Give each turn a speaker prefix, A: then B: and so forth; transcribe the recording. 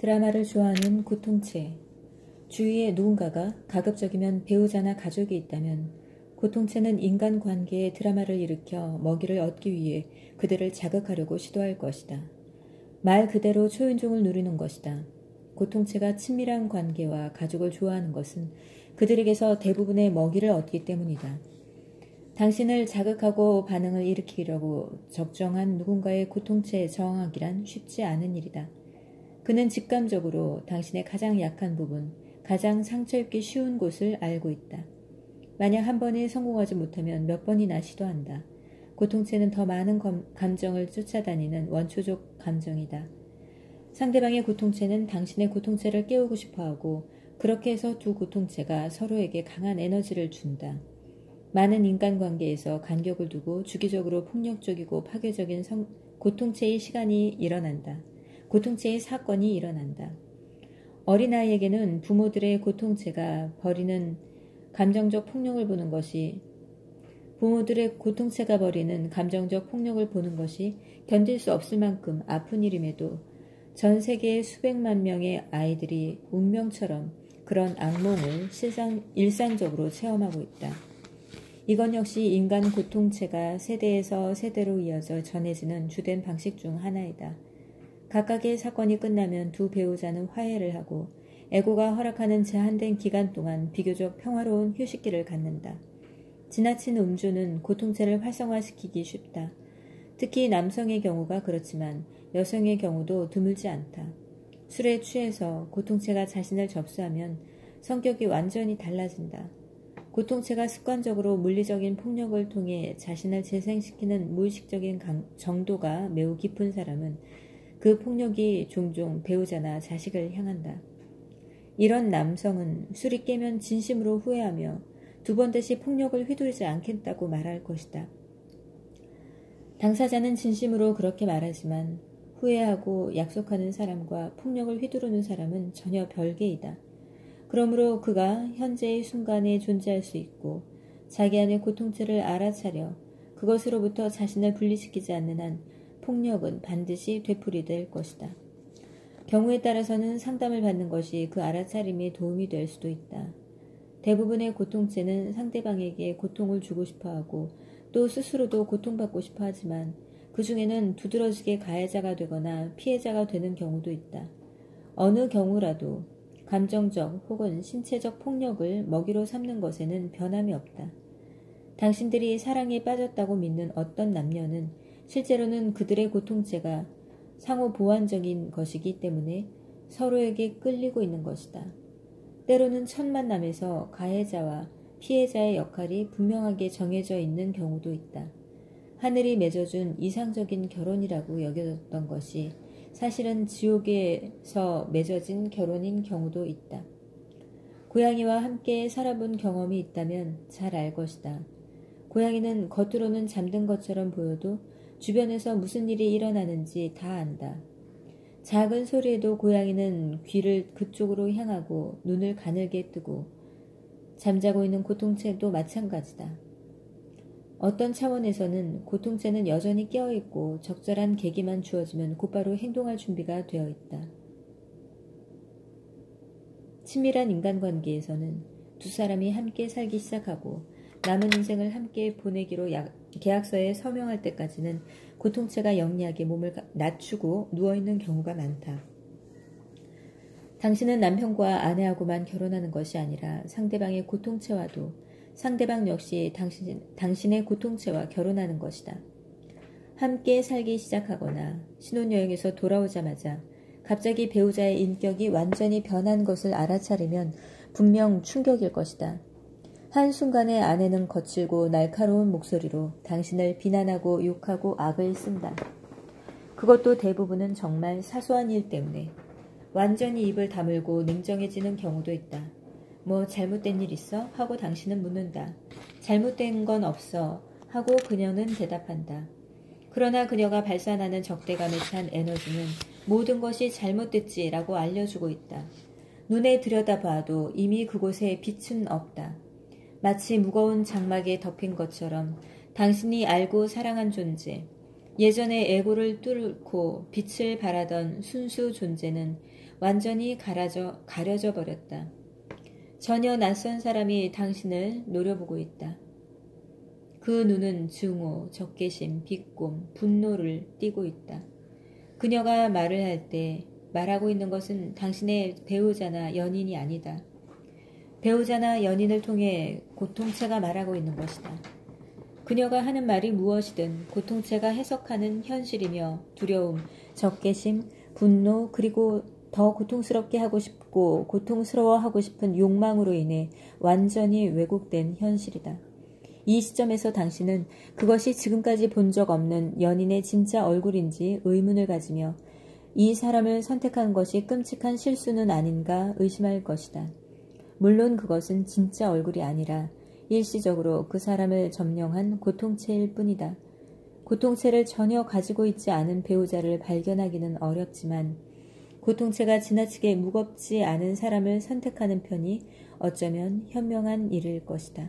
A: 드라마를 좋아하는 고통체. 주위에 누군가가 가급적이면 배우자나 가족이 있다면 고통체는 인간 관계에 드라마를 일으켜 먹이를 얻기 위해 그들을 자극하려고 시도할 것이다. 말 그대로 초인종을 누리는 것이다. 고통체가 친밀한 관계와 가족을 좋아하는 것은 그들에게서 대부분의 먹이를 얻기 때문이다. 당신을 자극하고 반응을 일으키려고 적정한 누군가의 고통체에 저항하기란 쉽지 않은 일이다. 그는 직감적으로 당신의 가장 약한 부분, 가장 상처 입기 쉬운 곳을 알고 있다. 만약 한 번에 성공하지 못하면 몇 번이나 시도한다. 고통체는 더 많은 감정을 쫓아다니는 원초적 감정이다. 상대방의 고통체는 당신의 고통체를 깨우고 싶어 하고 그렇게 해서 두 고통체가 서로에게 강한 에너지를 준다. 많은 인간관계에서 간격을 두고 주기적으로 폭력적이고 파괴적인 성, 고통체의 시간이 일어난다. 고통체의 사건이 일어난다. 어린아이에게는 부모들의 고통체가 벌이는 감정적 폭력을 보는 것이 부모들의 고통체가 벌이는 감정적 폭력을 보는 것이 견딜 수 없을 만큼 아픈 일임에도 전 세계의 수백만 명의 아이들이 운명처럼 그런 악몽을 실상, 일상적으로 체험하고 있다. 이건 역시 인간 고통체가 세대에서 세대로 이어져 전해지는 주된 방식 중 하나이다. 각각의 사건이 끝나면 두 배우자는 화해를 하고 애고가 허락하는 제한된 기간 동안 비교적 평화로운 휴식기를 갖는다. 지나친 음주는 고통체를 활성화시키기 쉽다. 특히 남성의 경우가 그렇지만 여성의 경우도 드물지 않다. 술에 취해서 고통체가 자신을 접수하면 성격이 완전히 달라진다. 고통체가 습관적으로 물리적인 폭력을 통해 자신을 재생시키는 무의식적인 강, 정도가 매우 깊은 사람은 그 폭력이 종종 배우자나 자식을 향한다. 이런 남성은 술이 깨면 진심으로 후회하며 두 번 다시 폭력을 휘두르지 않겠다고 말할 것이다. 당사자는 진심으로 그렇게 말하지만 후회하고 약속하는 사람과 폭력을 휘두르는 사람은 전혀 별개이다. 그러므로 그가 현재의 순간에 존재할 수 있고 자기 안의 고통체를 알아차려 그것으로부터 자신을 분리시키지 않는 한 폭력은 반드시 되풀이될 것이다. 경우에 따라서는 상담을 받는 것이 그 알아차림에 도움이 될 수도 있다. 대부분의 고통체는 상대방에게 고통을 주고 싶어 하고 또 스스로도 고통받고 싶어 하지만 그 중에는 두드러지게 가해자가 되거나 피해자가 되는 경우도 있다. 어느 경우라도 감정적 혹은 신체적 폭력을 먹이로 삼는 것에는 변함이 없다. 당신들이 사랑에 빠졌다고 믿는 어떤 남녀는 실제로는 그들의 고통체가 상호 보완적인 것이기 때문에 서로에게 끌리고 있는 것이다. 때로는 첫 만남에서 가해자와 피해자의 역할이 분명하게 정해져 있는 경우도 있다. 하늘이 맺어준 이상적인 결혼이라고 여겨졌던 것이 사실은 지옥에서 맺어진 결혼인 경우도 있다. 고양이와 함께 살아본 경험이 있다면 잘 알 것이다. 고양이는 겉으로는 잠든 것처럼 보여도 주변에서 무슨 일이 일어나는지 다 안다. 작은 소리에도 고양이는 귀를 그쪽으로 향하고 눈을 가늘게 뜨고 잠자고 있는 고통체도 마찬가지다. 어떤 차원에서는 고통체는 여전히 깨어있고 적절한 계기만 주어지면 곧바로 행동할 준비가 되어 있다. 친밀한 인간관계에서는 두 사람이 함께 살기 시작하고 남은 인생을 함께 보내기로 약, 계약서에 서명할 때까지는 고통체가 영리하게 몸을 낮추고 누워있는 경우가 많다. 당신은 남편과 아내하고만 결혼하는 것이 아니라 상대방의 고통체와도 상대방 역시 당신, 당신의 고통체와 결혼하는 것이다. 함께 살기 시작하거나 신혼여행에서 돌아오자마자 갑자기 배우자의 인격이 완전히 변한 것을 알아차리면 분명 충격일 것이다. 한순간에 아내는 거칠고 날카로운 목소리로 당신을 비난하고 욕하고 악을 쓴다. 그것도 대부분은 정말 사소한 일 때문에 완전히 입을 다물고 냉정해지는 경우도 있다. 뭐 잘못된 일 있어? 하고 당신은 묻는다. 잘못된 건 없어. 하고 그녀는 대답한다. 그러나 그녀가 발산하는 적대감에 찬 에너지는 모든 것이 잘못됐지라고 알려주고 있다. 눈에 들여다봐도 이미 그곳에 빛은 없다. 마치 무거운 장막에 덮인 것처럼 당신이 알고 사랑한 존재, 예전에 에고를 뚫고 빛을 발하던 순수 존재는 완전히 가려져, 가려져 버렸다. 전혀 낯선 사람이 당신을 노려보고 있다. 그 눈은 증오, 적개심, 비꼼, 분노를 띠고 있다. 그녀가 말을 할 때 말하고 있는 것은 당신의 배우자나 연인이 아니다. 배우자나 연인을 통해 고통체가 말하고 있는 것이다. 그녀가 하는 말이 무엇이든 고통체가 해석하는 현실이며 두려움, 적개심, 분노, 그리고 더 고통스럽게 하고 싶고 고통스러워하고 싶은 욕망으로 인해 완전히 왜곡된 현실이다. 이 시점에서 당신은 그것이 지금까지 본 적 없는 연인의 진짜 얼굴인지 의문을 가지며 이 사람을 선택한 것이 끔찍한 실수는 아닌가 의심할 것이다. 물론 그것은 진짜 얼굴이 아니라 일시적으로 그 사람을 점령한 고통체일 뿐이다. 고통체를 전혀 가지고 있지 않은 배우자를 발견하기는 어렵지만 고통체가 지나치게 무겁지 않은 사람을 선택하는 편이 어쩌면 현명한 일일 것이다.